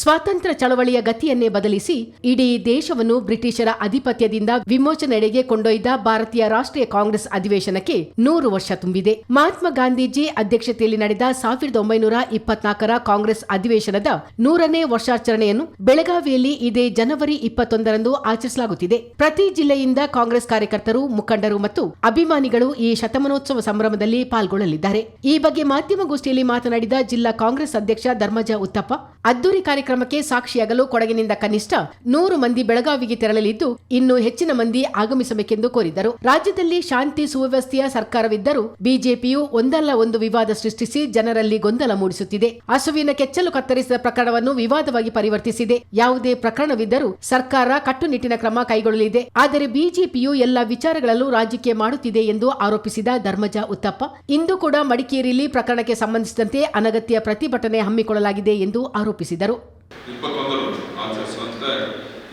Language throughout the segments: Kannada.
ಸ್ವಾತಂತ್ರ್ಯ ಚಳವಳಿಯ ಗತಿಯನ್ನೇ ಬದಲಿಸಿ ಇಡೀ ದೇಶವನ್ನು ಬ್ರಿಟಿಷರ ಅಧಿಪತ್ಯದಿಂದ ವಿಮೋಚನೆಡೆಗೆ ಕೊಂಡೊಯ್ದ ಭಾರತೀಯ ರಾಷ್ಟ್ರೀಯ ಕಾಂಗ್ರೆಸ್ ಅಧಿವೇಶನಕ್ಕೆ ನೂರು ವರ್ಷ ತುಂಬಿದೆ. ಮಹಾತ್ಮ ಗಾಂಧೀಜಿ ಅಧ್ಯಕ್ಷತೆಯಲ್ಲಿ ನಡೆದ ಸಾವಿರದ ಒಂಬೈನೂರ ಇಪ್ಪತ್ನಾಲ್ಕರ ಕಾಂಗ್ರೆಸ್ ಅಧಿವೇಶನದ ನೂರನೇ ವರ್ಷಾಚರಣೆಯನ್ನು ಬೆಳಗಾವಿಯಲ್ಲಿ ಇದೇ ಜನವರಿ ಇಪ್ಪತ್ತೊಂದರಂದು ಆಚರಿಸಲಾಗುತ್ತಿದೆ. ಪ್ರತಿ ಜಿಲ್ಲೆಯಿಂದ ಕಾಂಗ್ರೆಸ್ ಕಾರ್ಯಕರ್ತರು, ಮುಖಂಡರು ಮತ್ತು ಅಭಿಮಾನಿಗಳು ಈ ಶತಮಾನೋತ್ಸವ ಸಂಭ್ರಮದಲ್ಲಿ ಪಾಲ್ಗೊಳ್ಳಲಿದ್ದಾರೆ. ಈ ಬಗ್ಗೆ ಮಾಧ್ಯಮಗೋಷ್ಠಿಯಲ್ಲಿ ಮಾತನಾಡಿದ ಜಿಲ್ಲಾ ಕಾಂಗ್ರೆಸ್ ಅಧ್ಯಕ್ಷ ಧರ್ಮಜ ಉತ್ತಪ್ಪ ಅದ್ದೂರಿ ಕಾರ್ಯಕ್ರಮಕ್ಕೆ ಸಾಕ್ಷಿಯಾಗಲು ಕೊಡಗಿನಿಂದ ಕನಿಷ್ಠ ನೂರು ಮಂದಿ ಬೆಳಗಾವಿಗೆ ತೆರಳಲಿದ್ದು, ಇನ್ನು ಹೆಚ್ಚಿನ ಮಂದಿ ಆಗಮಿಸಬೇಕೆಂದು ಕೋರಿದರು ರಾಜ್ಯದಲ್ಲಿ ಶಾಂತಿ ಸುವ್ಯವಸ್ಥೆಯ ಸರ್ಕಾರವಿದ್ದರೂ, ಬಿಜೆಪಿಯು ಒಂದಲ್ಲ ಒಂದು ವಿವಾದ ಸೃಷ್ಟಿಸಿ ಜನರಲ್ಲಿ ಗೊಂದಲ ಮೂಡಿಸುತ್ತಿದೆ. ಹಸುವಿನ ಕೆಚ್ಚಲು ಕತ್ತರಿಸಿದ ಪ್ರಕರಣವನ್ನು ವಿವಾದವಾಗಿ ಪರಿವರ್ತಿಸಿದೆ. ಯಾವುದೇ ಪ್ರಕರಣವಿದ್ದರೂ ಸರ್ಕಾರ ಕಟ್ಟುನಿಟ್ಟಿನ ಕ್ರಮ ಕೈಗೊಳ್ಳಲಿದೆ. ಆದರೆ ಬಿಜೆಪಿಯು ಎಲ್ಲ ವಿಚಾರಗಳಲ್ಲೂ ರಾಜಕೀಯ ಮಾಡುತ್ತಿದೆ ಎಂದು ಆರೋಪಿಸಿದ ಧರ್ಮಜ ಉತ್ತಪ್ಪ, ಇಂದು ಕೂಡ ಮಡಿಕೇರಿಯಲ್ಲಿ ಪ್ರಕರಣಕ್ಕೆ ಸಂಬಂಧಿಸಿದಂತೆ ಅನಗತ್ಯ ಪ್ರತಿಭಟನೆ ಹಮ್ಮಿಕೊಳ್ಳಲಾಗಿದೆ ಎಂದು ಆರೋಪಿಸಿದರು. ಇಪ್ಪತ್ತೊಂದರಂದು ಆಚರಿಸುವಂತೆ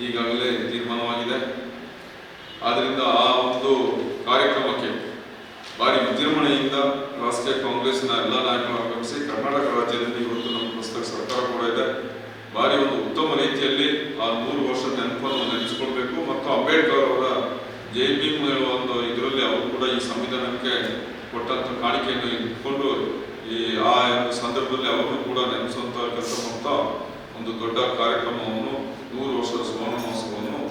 ಈಗಾಗಲೇ ತೀರ್ಮಾನವಾಗಿದೆ. ಆದ್ದರಿಂದ ಆ ಒಂದು ಕಾರ್ಯಕ್ರಮಕ್ಕೆ ಭಾರಿ ವಿಜೃಂಭಣೆಯಿಂದ ರಾಷ್ಟ್ರೀಯ ಕಾಂಗ್ರೆಸ್ನ ಎಲ್ಲ ನಾಯಕರು ಆಗಮಿಸಿ ಕರ್ನಾಟಕ ರಾಜ್ಯದಲ್ಲಿ ಇವತ್ತು ನಮ್ಮ ಪ್ರಸ್ತುತ ಸರ್ಕಾರ ಕೂಡ ಇದೆ. ಭಾರಿ ಒಂದು ಉತ್ತಮ ರೀತಿಯಲ್ಲಿ ಆ ನೂರು ವರ್ಷದ ನೆನಪನ್ನು ನೆನೆಸ್ಕೊಳ್ಬೇಕು ಮತ್ತು ಅಂಬೇಡ್ಕರ್ ಅವರ ಜೈ ಭೀಮ್ ಒಂದು ಇದರಲ್ಲಿ ಅವರು ಕೂಡ ಈ ಸಂವಿಧಾನಕ್ಕೆ ಕೊಟ್ಟಂತ ಕಾಣಿಕೆಯನ್ನು ಇಟ್ಕೊಂಡು ಈ ಆ ಸಂದರ್ಭದಲ್ಲಿ ಅವರು ಕೂಡ ನೆನೆಸುವಂತ ಕೆಲಸ ಮಾಡ್ತಾ ಒಂದು ದೊಡ್ಡ ಕಾರ್ಯಕ್ರಮವನ್ನು ನೂರು ವರ್ಷದ ಸುವರ್ಣ ಮಹೋತ್ಸವವನ್ನು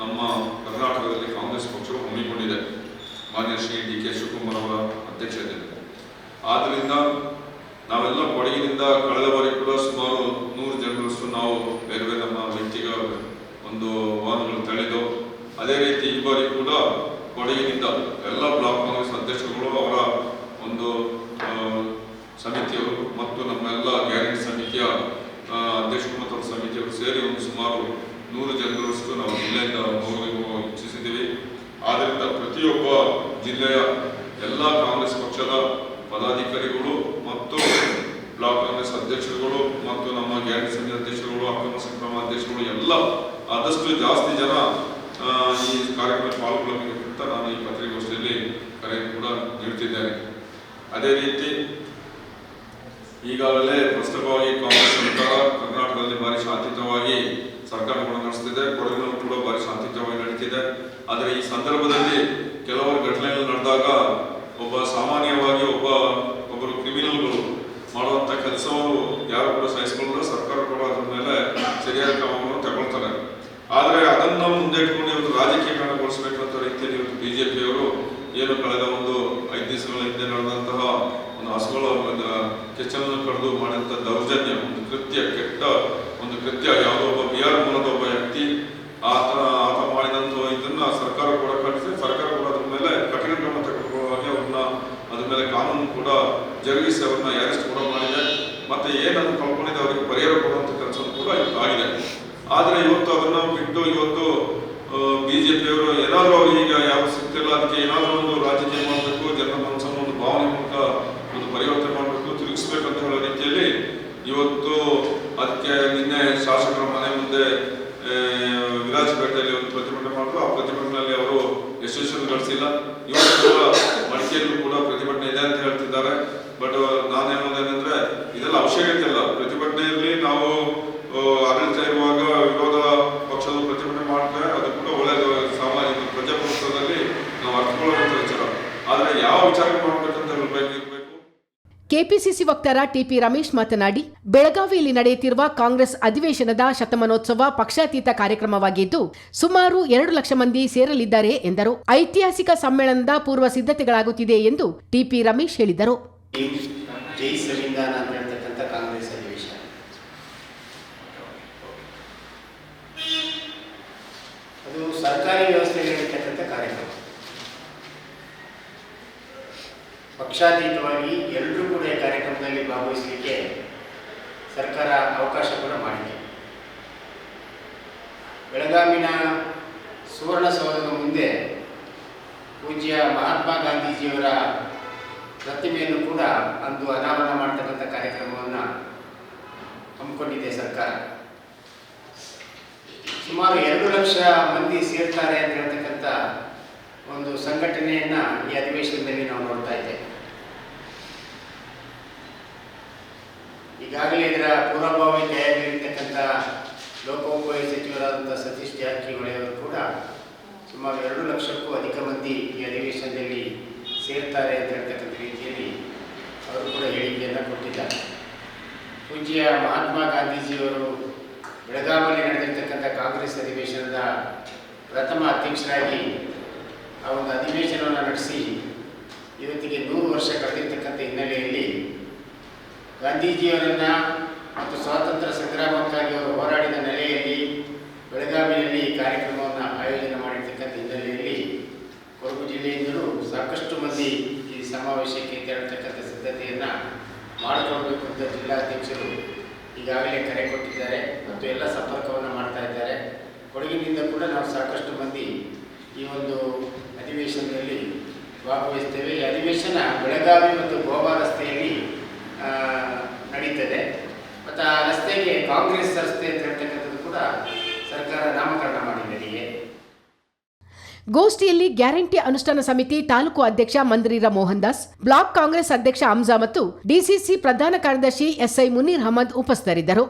ನಮ್ಮ ಕರ್ನಾಟಕದಲ್ಲಿ ಕಾಂಗ್ರೆಸ್ ಪಕ್ಷವು ಹಮ್ಮಿಕೊಂಡಿದೆ. ಮಾನ್ಯ ಶ್ರೀ ಡಿ ಕೆ ಶಿವಕುಮಾರ್ ಅವರ ಅಧ್ಯಕ್ಷತೆಯಲ್ಲಿ. ಆದ್ದರಿಂದ ನಾವೆಲ್ಲ ಕೊಡಗಿನಿಂದ ಕಳೆದ ಬಾರಿ ಕೂಡ ಸುಮಾರು ನೂರು ಜನರಷ್ಟು ನಾವು ಬೇರೆ ಬೇರೆ ನಮ್ಮ ವ್ಯಕ್ತಿಗಳ ಒಂದು ವಾಹನಗಳು ತಳೆದು, ಅದೇ ರೀತಿ ಈ ಬಾರಿ ಕೂಡ ಕೊಡಗಿನಿಂದ ಎಲ್ಲ ಬ್ಲಾಕ್ ಕಾಂಗ್ರೆಸ್ ಅಧ್ಯಕ್ಷರುಗಳು ಅವರ ಒಂದು ಸಮಿತಿಯವರು ಮತ್ತು ನಮ್ಮ ಎಲ್ಲ ಗ್ಯಾರಂಟಿ ಸಮಿತಿಯ ಸಮಿತಿಯವರು ಸೇರಿ ಒಂದು ಸುಮಾರು ನೂರು ಜನರಷ್ಟು ನಾವು ಜಿಲ್ಲೆಯಿಂದ ಹೋಗಲು ಇಚ್ಛಿಸಿದ್ದೀವಿ ಆದ್ದರಿಂದ ಪ್ರತಿಯೊಬ್ಬ ಜಿಲ್ಲೆಯ ಎಲ್ಲ ಕಾಂಗ್ರೆಸ್ ಪಕ್ಷದ ಪದಾಧಿಕಾರಿಗಳು ಮತ್ತು ಬ್ಲಾಕ್ ಕಾಂಗ್ರೆಸ್ ಅಧ್ಯಕ್ಷರುಗಳು ಮತ್ತು ನಮ್ಮ ಗ್ಯಾರಂಟಿ ಸಮಿತಿ ಅಧ್ಯಕ್ಷರುಗಳು, ಅಕ್ರಮ ಸಂಕ್ರಮ ಅಧ್ಯಕ್ಷರುಗಳು ಎಲ್ಲ ಆದಷ್ಟು ಜಾಸ್ತಿ ಜನ ಈ ಕಾರ್ಯಕ್ರಮ ಪಾಲ್ಗೊಳ್ಳಬೇಕು ನಾನು ಈ ಪತ್ರಿಕಾಗೋಷ್ಠಿಯಲ್ಲಿ ಕರೆ ಕೂಡ ನೀಡುತ್ತಿದ್ದೇನೆ ಅದೇ ರೀತಿ ಈಗಾಗಲೇ ಪ್ರಸ್ತುತವಾಗಿ ಕಾಂಗ್ರೆಸ್ ಸರ್ಕಾರ ಕರ್ನಾಟಕದಲ್ಲಿ ಭಾರಿ ಶಾಂತಿಯುತವಾಗಿ ಕೂಡ ನಡೆಸ್ತಿದೆ. ಕೊಡಗಿನಲ್ಲೂ ಕೂಡ ಭಾರಿ ಶಾಂತಿಯುತವಾಗಿ ನಡೀತಿದೆ. ಆದರೆ ಈ ಸಂದರ್ಭದಲ್ಲಿ ಕೆಲವರು ಘಟನೆಗಳು ನಡೆದಾಗ ಒಬ್ಬ ಸಾಮಾನ್ಯವಾಗಿ ಒಬ್ಬ, ಒಬ್ಬರು ಕ್ರಿಮಿನಲ್ಗಳು ಮಾಡುವಂಥ ಕೆಲಸವನ್ನು ಯಾರು ಕೂಡ ಸಹಿಸಿಕೊಳ್ಳಲ್ಲ. ಸರ್ಕಾರ ಕೂಡ ಅದ್ರ ಮೇಲೆ ಸರಿಯಾದ ಕ್ರಮವನ್ನು ತಗೊಳ್ತಾರೆ. ಆದರೆ ಅದನ್ನು ಮುಂದೆ ಇಟ್ಕೊಂಡು ಇವತ್ತು ರಾಜಕೀಯಕರಣಗೊಳಿಸಬೇಕಂತ ರೀತಿಯಲ್ಲಿ ಇವತ್ತು ಬಿಜೆಪಿಯವರು ಏನು ಕಳೆದ ಒಂದು ಐದು ದಿವಸಗಳ ಹಿಂದೆ ನಡೆದಂತಹ ಒಂದು ಹಸುಗಳ ಕೆಚ್ಚಲನ್ನು ಕಡಿದು ಮಾಡಿದಂಥ ದೌರ್ಜನ್ಯ, ಒಂದು ಕೃತ್ಯ, ಕೆಟ್ಟ ಒಂದು ಕೃತ್ಯ, ಯಾವುದೋ ಒಬ್ಬ ಬಿಹಾರ್ ಮೂಲದ ಒಬ್ಬ ವ್ಯಕ್ತಿ ಆತ ಆತ ಮಾಡಿದಂಥ ಇದನ್ನ ಸರ್ಕಾರ ಕೂಡ ಖಂಡಿಸಿ ಸರ್ಕಾರ ಕೂಡ ಅದ್ರ ಮೇಲೆ ಕಠಿಣ ಕ್ರಮ ತೆಗೆದುಕೊಳ್ಳುವಾಗಿ ಅವ್ರನ್ನ ಅದ್ರ ಮೇಲೆ ಕಾನೂನು ಕೂಡ ಜರುಗಿಸಿ ಅವ್ರನ್ನ ಅರೆಸ್ಟ್ ಕೂಡ ಮಾಡಿದೆ. ಮತ್ತೆ ಏನನ್ನು ಕಳ್ಕೊಂಡಿದೆ, ಅವ್ರಿಗೆ ಪರಿಹಾರ ಕೊಡುವಂಥ ಕೆಲಸ ಕೂಡ ಆಗಿದೆ ಆದ್ರೆ ಇವತ್ತು ಅದನ್ನ ಬಿಟ್ಟು ಇವತ್ತು ನಿನ್ನೆ ಶಾಸಕರ ಮನೆ ಮುಂದೆ ವಿರಾಜಪೇಟೆಯಲ್ಲಿ ಒಂದು ಪ್ರತಿಭಟನೆ ಮಾಡಿದ್ರು. ಆ ಪ್ರತಿಭಟನೆಯಲ್ಲಿ ಅವರು ಯಶಸ್ವಿಯನ್ನು ಗಳಿಸಿಲ್ಲ. ಇವತ್ತು ಮಡಿಕೇರಿಯಲ್ಲೂ ಕೂಡ ಪ್ರತಿಭಟನೆ ಇದೆ ಅಂತ ಹೇಳ್ತಿದ್ದಾರೆ. ಬಟ್, ನಾನು ಹೇಳೋದೇನೆಂದ್ರೆ ಇದೆಲ್ಲ ಅವಶ್ಯಕತೆ ಇಲ್ಲ ಪ್ರತಿಭಟನೆಯಲ್ಲಿ ನಾವು ಆಡಳಿತ ಇರುವಾಗ ವಿರೋಧ ಪಕ್ಷದ ಪ್ರತಿಭಟನೆ ಮಾಡ್ತಾರೆ ಅದು ಕೂಡ ಒಳ್ಳೆಯದು. ಸಾಮಾಜಿಕ ಪ್ರಜಾಪ್ರಭುತ್ವದಲ್ಲಿ ನಾವು ಅರ್ಥಕೊಳ್ಳುವಂಥ ವಿಚಾರ. ಆದರೆ ಯಾವ ವಿಚಾರ ಮಾಡಬೇಕಂತ ಹೇಳಬೇಕು? ಕೆಪಿಸಿಸಿ ವಕ್ತಾರ ಟಿಪಿ ರಮೇಶ್ ಮಾತನಾಡಿ, ಬೆಳಗಾವಿಯಲ್ಲಿ ನಡೆಯುತ್ತಿರುವ ಕಾಂಗ್ರೆಸ್ ಅಧಿವೇಶನದ ಶತಮಾನೋತ್ಸವ ಪಕ್ಷಾತೀತ ಕಾರ್ಯಕ್ರಮವಾಗಿದ್ದು, ಸುಮಾರು ಎರಡು ಲಕ್ಷ ಮಂದಿ ಸೇರಲಿದ್ದಾರೆ ಎಂದರು. ಐತಿಹಾಸಿಕ ಸಮ್ಮೇಳನದ ಪೂರ್ವ ಸಿದ್ಧತೆಗಳಾಗುತ್ತಿದೆ ಎಂದು ಟಿಪಿ ರಮೇಶ್ ಹೇಳಿದರು. ಸರ್ಕಾರಿ ವ್ಯವಸ್ಥೆಯಲ್ಲಿ ನಡೀತಕ್ಕಂಥ ಕಾರ್ಯಕ್ರಮ ಪಕ್ಷಾತೀತವಾಗಿ ಎಲ್ಲರೂ ಕೂಡ ಈ ಕಾರ್ಯಕ್ರಮದಲ್ಲಿ ಭಾಗವಹಿಸಲಿಕ್ಕೆ ಸರ್ಕಾರ ಅವಕಾಶ ಕೂಡ ಮಾಡಿದೆ. ಬೆಳಗಾವಿನ ಸುವರ್ಣಸೌಧದ ಮುಂದೆ ಪೂಜ್ಯ ಮಹಾತ್ಮ ಗಾಂಧೀಜಿಯವರ ಪ್ರತಿಮೆಯನ್ನು ಕೂಡ ಅಂದು ಅನಾವರಣ ಮಾಡ್ತಕ್ಕಂಥ ಕಾರ್ಯಕ್ರಮವನ್ನು ಹಮ್ಮಿಕೊಂಡಿದೆ ಸರ್ಕಾರ. ಸುಮಾರು ಎರಡು ಲಕ್ಷ ಮಂದಿ ಸೇರ್ತಾರೆ ಅಂತ ಹೇಳ್ತಕ್ಕಂಥ ಒಂದು ಸಂಘಟನೆಯನ್ನು ಈ ಅಧಿವೇಶನದಲ್ಲಿ ನಾವು ನೋಡ್ತಾ ಈಗಾಗಲೇ ಇದರ ಪೂರ್ವಭಾವಿ ತಯಾರಿರ್ತಕ್ಕಂಥ ಲೋಕೋಪಯೋಗಿ ಸಚಿವರಾದಂಥ ಸತೀಶ್ ಜಾರಕಿಹೊಳಿ ಅವರು ಕೂಡ ಸುಮಾರು ಎರಡು ಲಕ್ಷಕ್ಕೂ ಅಧಿಕ ಮಂದಿ ಈ ಅಧಿವೇಶನದಲ್ಲಿ ಸೇರ್ತಾರೆ ಅಂತ ಹೇಳ್ತಕ್ಕಂಥ ರೀತಿಯಲ್ಲಿ ಅವರು ಕೂಡ ಹೇಳಿಕೆಯನ್ನು ಕೊಟ್ಟಿದ್ದಾರೆ. ಪೂಜ್ಯ ಮಹಾತ್ಮ ಗಾಂಧೀಜಿಯವರು ಬೆಳಗಾವಿಯಲ್ಲಿ ನಡೆದಿರ್ತಕ್ಕಂಥ ಕಾಂಗ್ರೆಸ್ ಅಧಿವೇಶನದ ಪ್ರಥಮ ಅಧ್ಯಕ್ಷರಾಗಿ ಆ ಒಂದು ಅಧಿವೇಶನವನ್ನು ನಡೆಸಿ, ಇವತ್ತಿಗೆ ನೂರು ವರ್ಷ ಕಳೆದಿರ್ತಕ್ಕಂಥ ಹಿನ್ನೆಲೆಯಲ್ಲಿ ಗಾಂಧೀಜಿಯವರನ್ನ ಮತ್ತು ಸ್ವಾತಂತ್ರ್ಯ ಸಂಗ್ರಾಮಕ್ಕಾಗಿ ಅವರು ಹೋರಾಡಿದ ನೆಲೆಯಲ್ಲಿ ಬೆಳಗಾವಿಯಲ್ಲಿ ಈ ಕಾರ್ಯಕ್ರಮವನ್ನು ಆಯೋಜನೆ ಮಾಡಿರ್ತಕ್ಕಂಥ ಹಿನ್ನೆಲೆಯಲ್ಲಿ ಕೊಡಗು ಜಿಲ್ಲೆಯಿಂದಲೂ ಸಾಕಷ್ಟು ಮಂದಿ ಈ ಸಮಾವೇಶಕ್ಕೆ ತೆರಳತಕ್ಕಂಥ ಸಿದ್ಧತೆಯನ್ನು ಮಾಡಿಕೊಳ್ಬೇಕು ಅಂತ ಜಿಲ್ಲಾಧ್ಯಕ್ಷರು ಈಗಾಗಲೇ ಕರೆ ಕೊಟ್ಟಿದ್ದಾರೆ ಮತ್ತು ಎಲ್ಲ ಸಂಪರ್ಕವನ್ನು ಮಾಡ್ತಾ ಇದ್ದಾರೆ. ಕೊಡಗಿನಿಂದ ಕೂಡ ನಾವು ಸಾಕಷ್ಟು ಮಂದಿ ಈ ಒಂದು ಅಧಿವೇಶನದಲ್ಲಿ ಭಾಗವಹಿಸ್ತೇವೆ. ಈ ಅಧಿವೇಶನ ಬೆಳಗಾವಿ ಮತ್ತು ಗೋವಾ ರಸ್ತೆಯಲ್ಲಿ ನಡೀತದೆ. ಮತ್ತು ಆ ರಸ್ತೆಗೆ ಕಾಂಗ್ರೆಸ್ ರಸ್ತೆ ಅಂತ ಹೇಳ್ತಕ್ಕಂಥದ್ದು ಕೂಡ ಸರ್ಕಾರ ನಾಮಕರಣ ಮಾಡಿದೆ ಗೋಷ್ಠಿಯಲ್ಲಿ ಗ್ಯಾರಂಟಿ ಅನುಷ್ಠಾನ ಸಮಿತಿ ತಾಲೂಕು ಅಧ್ಯಕ್ಷ ಮಂದ್ರೀರ ಮೋಹನ್ ದಾಸ್, ಬ್ಲಾಕ್ ಕಾಂಗ್ರೆಸ್ ಅಧ್ಯಕ್ಷ ಅಮ್ಜಾ ಮತ್ತು ಡಿಸಿಸಿ ಪ್ರಧಾನ ಕಾರ್ಯದರ್ಶಿ ಎಸ್ಐ ಮುನೀರ್ ಅಹಮದ್ ಉಪಸ್ಥಿತರಿದ್ದರು.